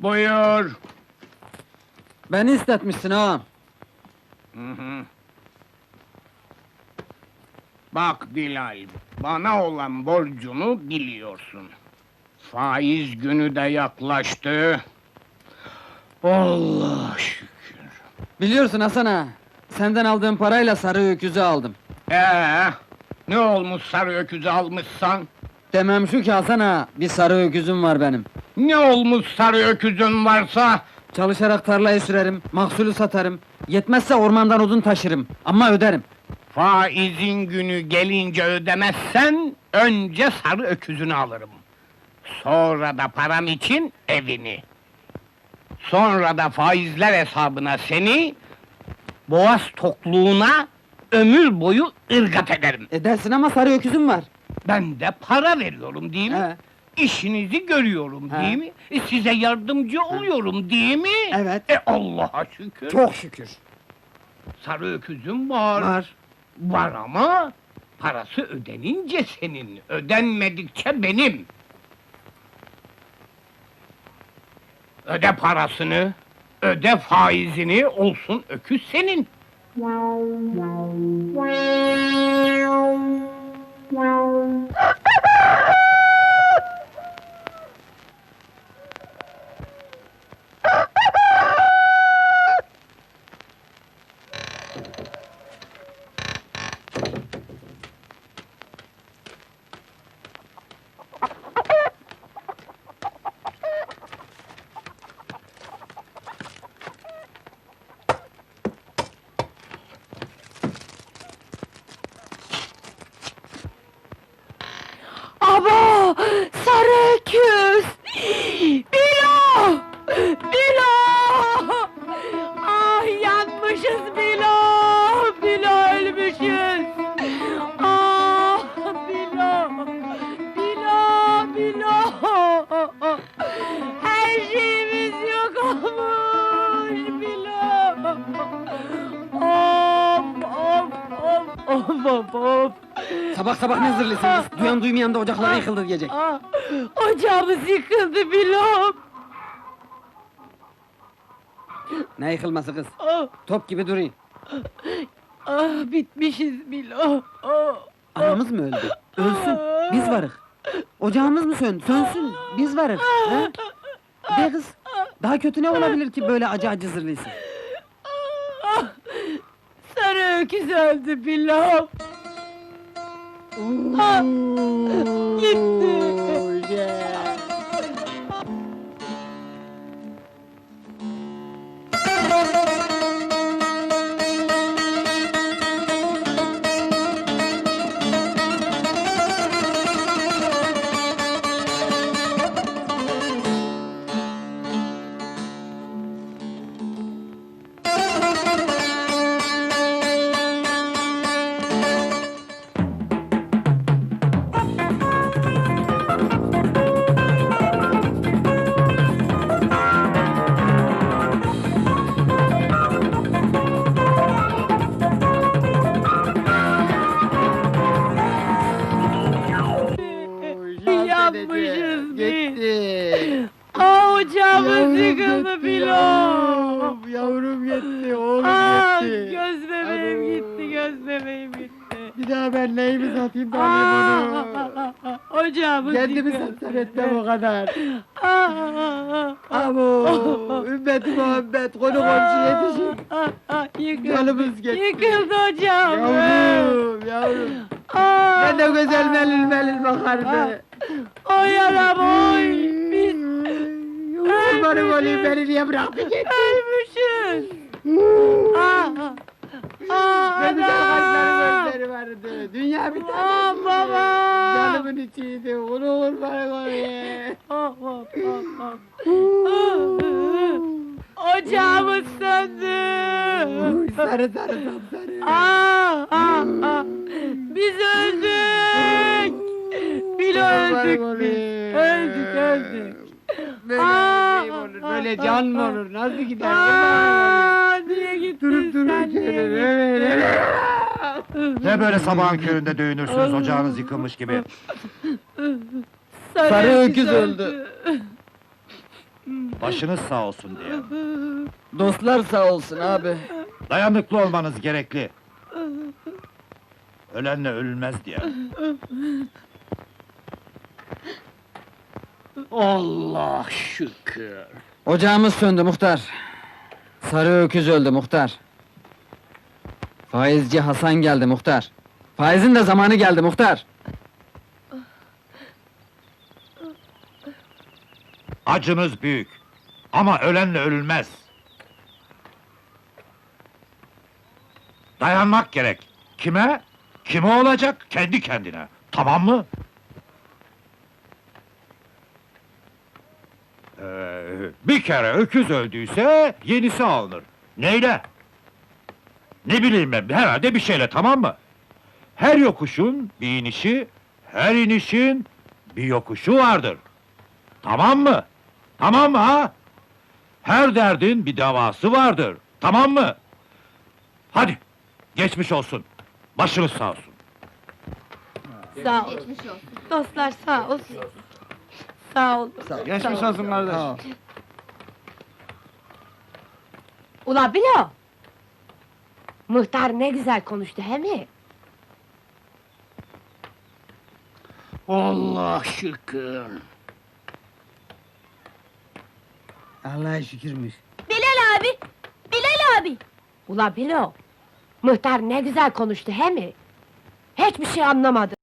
Buyur. Beni istetmişsin ağam. Hı hı. Bak Bilal, bana olan borcunu biliyorsun. Faiz günü de yaklaştı. Allah şükür. Biliyorsun Hasan ağa. Senden aldığım parayla sarı öküzü aldım. Ee, ne olmuş sarı öküzü almışsan? Demem şu ki Hasan ağa, bir sarı öküzüm var benim. Ne olmuş sarı öküzün varsa? Çalışarak tarlayı sürerim, mahsulü satarım. Yetmezse ormandan odun taşırım. Ama öderim. Faizin günü gelince ödemezsen, önce sarı öküzünü alırım. Sonra da param için evini. Sonra da faizler hesabına seni, boğaz tokluğuna ömür boyu ırgat ederim. Edersin ama sarı öküzüm var. Ben de para veriyorum değil mi? He. İşinizi görüyorum He. değil mi? E, size yardımcı oluyorum değil mi? Evet. E Allah'a şükür. Çok şükür. Sarı öküzüm var. Var. Var ama parası ödenince senin, ödenmedikçe benim. Öde parasını, öde faizini, olsun öküz senin. Her şeyimiz yok olmuş Bilo! Of of of of of of! Sabah sabah ne zırlısınız? Duyan duymayan da ocakları yıkıldı diyecek. Ah, ocağımız yıkıldı Bilom. Ne yıkılması kız? Ah, Top gibi durayım. ah, bitmişiz Bilom. Ah, Anamız mı öldü? Ölsün. Biz varık. Ocağımız mı söndü? Sönsün. Biz varık. He? De kız. Daha kötü ne olabilir ki böyle acı acı zırlıysa? Sarı öküz öldü Bilom. Yavrum gitti, oğlum Ah göz bebeğim Alo. gitti, göz bebeğim gitti. Bir daha ben neyimi satayım da Ah, alayım onu. ocağımız Kendimi yıkıldı. satsan etmem o kadar. Ah, ah, ah, Abo, ümmeti Muhammed, konu komşu yetişin. ah, ah, yıkıldı. Canımız gitti. Yıkıldı ocağımız. Yavrum, yavrum. Ah, Ben de güzel melil melil bakardı. Oy anam oy. Biz Kurbanım olayım beni niye bıraktı gitti? ölmüşüz. Güzel kaşları anam. gözleri vardı. Dünya bir tane. baba. Canımın içiydi. Onu kurbanım olayım. Ah, ah, ah, ah. Ocağımız söndü. Sarı sarı sapsarı. Ah, ah. Biz öldük. Bilo öldük biz. Öldük, öldük. Aa, olur? Böyle can mı olur? Nasıl gider? Aa, niye gittin Durup sen? Niye öyle gittin? Ne böyle sabahın köründe dövünürsünüz ocağınız yıkılmış gibi. Sarı öküz öldü. Başınız sağ olsun diye. Dostlar sağ olsun abi. Dayanıklı olmanız gerekli. Ölenle ölülmez diye. Allah şükür. Ocağımız söndü muhtar. Sarı öküz öldü muhtar. Faizci Hasan geldi muhtar. Faizin de zamanı geldi muhtar. Acınız büyük. Ama ölenle ölülmez. Dayanmak gerek. Kime? Kime olacak? Kendi kendine. Tamam mı? Bir kere öküz öldüyse yenisi alınır. Neyle? Ne bileyim ben, herhalde bir şeyle tamam mı? Her yokuşun bir inişi, her inişin bir yokuşu vardır. Tamam mı? Tamam mı ha? Her derdin bir davası vardır. Tamam mı? Hadi, geçmiş olsun. Başınız sağ olsun. Sağ ol. Dostlar sağ olsun. Sağ ol. Geçmiş olsun kardeş. Ula Bilo! Muhtar ne güzel konuştu he mi? Allah şükür. Allah'a şükürmüş. Bilal abi! Bilal abi! Ula Bilo! Muhtar ne güzel konuştu he mi? Hiçbir şey anlamadım.